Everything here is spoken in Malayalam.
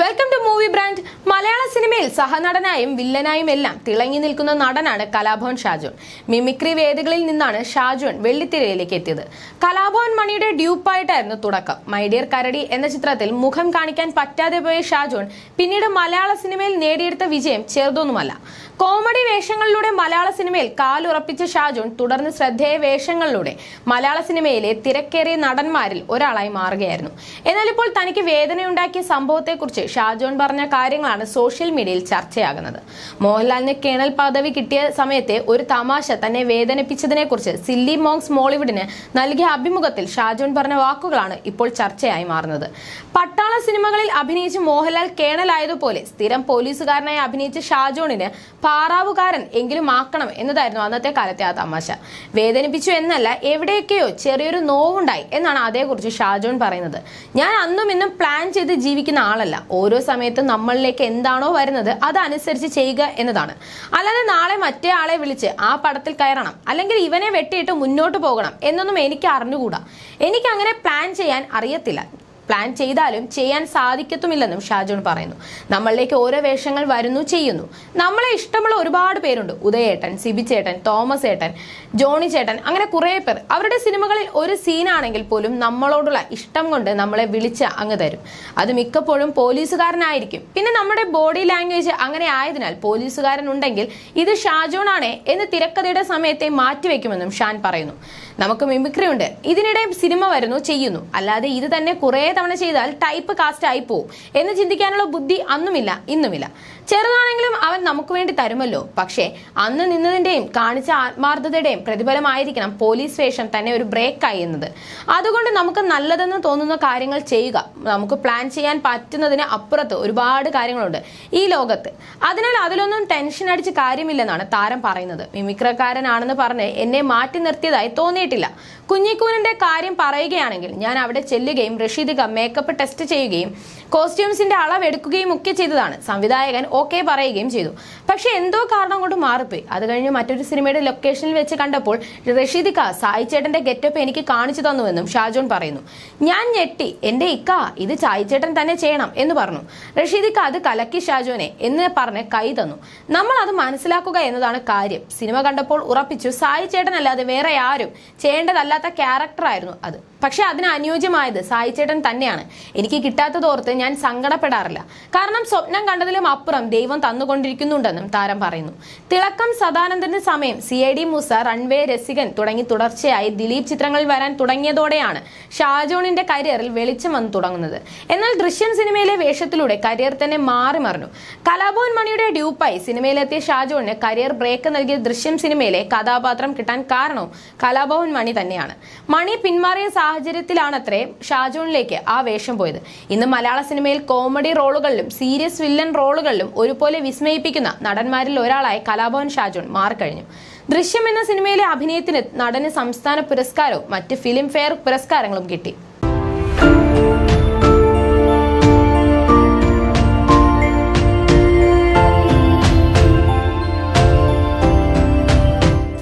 വെൽക്കം ടു മൂവി ബ്രാൻഡ് മലയാള സിനിമയിൽ സഹനടനായും വില്ലനായും എല്ലാം തിളങ്ങി നിൽക്കുന്ന നടനാണ് കലാഭവൻ ഷാജോൺ മിമിക്രി വേദികളിൽ നിന്നാണ് ഷാജോൺ വെള്ളിത്തിരയിലേക്ക് എത്തിയത്. കലാഭവൻ മണിയുടെ ഡ്യൂപ്പായിട്ടായിരുന്നു തുടക്കം. മൈഡിയർ കരടി എന്ന ചിത്രത്തിൽ മുഖം കാണിക്കാൻ പറ്റാതെ പോയ ഷാജോൺ പിന്നീട് മലയാള സിനിമയിൽ നേടിയെടുത്ത വിജയം ചെറുതൊന്നുമല്ല കോമഡി വേഷങ്ങളിലൂടെ മലയാള സിനിമയിൽ കാലുറപ്പിച്ച ഷാജോൺ തുടർന്ന് ശ്രദ്ധേയ വേഷങ്ങളിലൂടെ മലയാള സിനിമയിലെ തിരക്കേറിയ നടന്മാരിൽ ഒരാളായി മാറുകയായിരുന്നു. എന്നാൽ ഇപ്പോൾ തനിക്ക് വേദനയുണ്ടാക്കിയ സംഭവത്തെക്കുറിച്ച് ഷാജോൺ പറഞ്ഞ കാര്യങ്ങളാണ് സോഷ്യൽ മീഡിയയിൽ ചർച്ചയാകുന്നത്. മോഹൻലാലിന് കേണൽ പദവി കിട്ടിയ സമയത്തെ ഒരു തമാശ തന്നെ വേദനിപ്പിച്ചതിനെ കുറിച്ച് സില്ലി മോങ്സ് മോളിവുഡിന് നൽകിയ അഭിമുഖത്തിൽ ഷാജോൺ പറഞ്ഞ വാക്കുകളാണ് ഇപ്പോൾ ചർച്ചയായി മാറുന്നത്. പട്ടാള സിനിമകളിൽ അഭിനയിച്ച് മോഹൻലാൽ കേണലായതുപോലെ സ്ഥിരം പോലീസുകാരനായി അഭിനയിച്ച ഷാജോണിന് പാറാവുകാരൻ എങ്കിലും ആക്കണം എന്നതായിരുന്നു അന്നത്തെ കാലത്തെ ആ തമാശ. വേദനിപ്പിച്ചു എന്നല്ല എവിടെയൊക്കെയോ ചെറിയൊരു നോവുണ്ടായി എന്നാണ് അതേക്കുറിച്ച് ഷാജോൺ പറയുന്നത്. ഞാൻ അന്നും ഇന്നും പ്ലാൻ ചെയ്ത് ജീവിക്കുന്ന ആളല്ല. ഓരോ സമയത്തും നമ്മളിലേക്ക് എന്താണോ വരുന്നത് അതനുസരിച്ച് ചെയ്യുക എന്നതാണ്. അല്ലാതെ നാളെ മറ്റേ ആളെ വിളിച്ച് ആ പടത്തിൽ കയറണം അല്ലെങ്കിൽ ഇവനെ വെട്ടിയിട്ട് മുന്നോട്ട് പോകണം എന്നൊന്നും എനിക്ക് അറിഞ്ഞുകൂടാ. എനിക്ക് അങ്ങനെ പ്ലാൻ ചെയ്യാൻ അറിയത്തില്ല. പ്ലാൻ ചെയ്താലും ചെയ്യാൻ സാധിക്കത്തുമില്ലെന്നും ഷാജോൺ പറയുന്നു. നമ്മളിലേക്ക് ഓരോ വേഷങ്ങൾ വരുന്നു ചെയ്യുന്നു. നമ്മളെ ഇഷ്ടമുള്ള ഒരുപാട് പേരുണ്ട്. ഉദയേട്ടൻ സിബി ചേട്ടൻ തോമസ് ഏട്ടൻ ജോണി ചേട്ടൻ അങ്ങനെ കുറേ പേർ. അവരുടെ സിനിമകളിൽ ഒരു സീനാണെങ്കിൽ പോലും നമ്മളോടുള്ള ഇഷ്ടം കൊണ്ട് നമ്മളെ വിളിച്ച് അങ്ങ് തരും. അത് മിക്കപ്പോഴും പോലീസുകാരനായിരിക്കും. പിന്നെ നമ്മുടെ ബോഡി ലാംഗ്വേജ് അങ്ങനെ ആയതിനാൽ പോലീസുകാരൻ ഉണ്ടെങ്കിൽ ഇത് ഷാജോൺ എന്ന് തിരക്കഥയുടെ സമയത്തെ മാറ്റിവെക്കുമെന്നും ഷാൻ പറയുന്നു. നമുക്ക് മിമിക്രി ഉണ്ട് ഇതിനിടെ സിനിമ വരുന്നു ചെയ്യുന്നു. അല്ലാതെ ഇത് തന്നെ കുറേ തവണ ചെയ്താൽ ടൈപ്പ് കാസ്റ്റ് ആയി പോവും എന്ന് ചിന്തിക്കാനുള്ള ബുദ്ധി അന്നുമില്ല ഇന്നുമില്ല. ചെറുതാണെങ്കിലും അവൻ നമുക്ക് വേണ്ടി തരുമല്ലോ. പക്ഷേ അന്ന് നിന്നതിന്റെയും കാണിച്ച ആത്മാർത്ഥതയുടെയും പ്രതിഫലമായിരിക്കണം പോലീസ് വേഷം തന്നെ ഒരു ബ്രേക്കായി എന്നത്. അതുകൊണ്ട് നമുക്ക് നല്ലതെന്ന് തോന്നുന്ന കാര്യങ്ങൾ ചെയ്യുക നമുക്ക് പ്ലാൻ ചെയ്യാൻ പറ്റുന്നതിന് അപ്പുറത്ത് ഒരുപാട് കാര്യങ്ങളുണ്ട് ഈ ലോകത്ത്. അതിനാൽ അതിലൊന്നും ടെൻഷൻ അടിച്ച് കാര്യമില്ലെന്നാണ് താരം പറയുന്നത്. മിമിക്രക്കാരനാണെന്ന് പറഞ്ഞ് എന്നെ മാറ്റി നിർത്തിയതായി തോന്നിയിട്ടില്ല. കുഞ്ഞിക്കൂനന്റെ കാര്യം പറയുകയാണെങ്കിൽ ഞാൻ അവിടെ ചെല്ലുകയും മേക്കപ്പ് ടെസ്റ്റ് ചെയ്യുകയും കോസ്റ്റ്യൂംസിന്റെ അളവ് എടുക്കുകയും ഒക്കെ ചെയ്തതാണ്. സംവിധായകൻ ഓക്കെ പറയുകയും ചെയ്തു. പക്ഷെ എന്തോ കാരണം കൊണ്ട് മാറിപ്പോയി. അത് കഴിഞ്ഞ് മറ്റൊരു സിനിമയുടെ ലൊക്കേഷനിൽ വെച്ച് കണ്ടപ്പോൾ റഷീദിക്ക സായി ചേട്ടന്റെ ഗെറ്റപ്പ് എനിക്ക് കാണിച്ചു തന്നുവെന്നും ഷാജോൺ പറയുന്നു. ഞാൻ ഞെട്ടി. എന്റെ ഇക്ക ഇത് സായി ചേട്ടൻ തന്നെ ചെയ്യണം എന്ന് പറഞ്ഞു. റഷീദിക്ക അത് കലക്കി ഷാജോനെ എന്ന് പറഞ്ഞ് കൈ തന്നു. നമ്മൾ അത് മനസ്സിലാക്കുക എന്നതാണ് കാര്യം. സിനിമ കണ്ടപ്പോൾ ഉറപ്പിച്ചു സായി ചേട്ടൻ അല്ലാതെ വേറെ ആരും ചെയ്യേണ്ടതല്ലാത്ത ക്യാരക്ടറായിരുന്നു അത്. പക്ഷെ അതിന് അനുയോജ്യമായത് സായി ചേട്ടൻ തന്നെയാണ്. എനിക്ക് കിട്ടാത്തതോർത്ത് ഞാൻ സങ്കടപ്പെടാറില്ല. കാരണം സ്വപ്നം കണ്ടതിലും അപ്പുറം ദൈവം തന്നുകൊണ്ടിരിക്കുന്നുണ്ടെന്നും താരം പറയുന്നു. തിളക്കം സദാനന്ദന്റെ സമയം C I D Moosa runway Rasikan തുടങ്ങി തുടർച്ചയായി ദിലീപ് ചിത്രങ്ങളിൽ വരാൻ തുടങ്ങിയതോടെയാണ് ഷാജോണിന്റെ കരിയറിൽ വെളിച്ചം വന്നു തുടങ്ങുന്നത്. എന്നാൽ ദൃശ്യം സിനിമയിലെ വേഷത്തിലൂടെ കരിയർ തന്നെ മാറി മറിഞ്ഞു. കലാഭവൻ മണിയുടെ ഡ്യൂപ്പായി സിനിമയിലെത്തിയ ഷാജോണിന് കരിയർ ബ്രേക്ക് നൽകിയ ദൃശ്യം സിനിമയിലെ കഥാപാത്രം കിട്ടാൻ കാരണവും കലാഭവൻ മണി തന്നെയാണ്. മണി പിന്മാറിയ സാഹചര്യത്തിലാണത്രേ ഷാജോണിലേക്ക് ആ വേഷം പോയത്. ഇന്ന് മലയാള സിനിമയിൽ കോമഡി റോളുകളിലും സീരിയസ് വില്ലൻ റോളുകളിലും ഒരുപോലെ വിസ്മയിപ്പിക്കുന്ന നടന്മാരിൽ ഒരാളായി കലാഭവൻ ഷാജോൺ മാറിക്കഴിഞ്ഞു. ദൃശ്യം എന്ന സിനിമയിലെ അഭിനയത്തിന് നടന് സംസ്ഥാന പുരസ്കാരവും മറ്റ് ഫിലിം ഫെയർ പുരസ്കാരങ്ങളും കിട്ടി.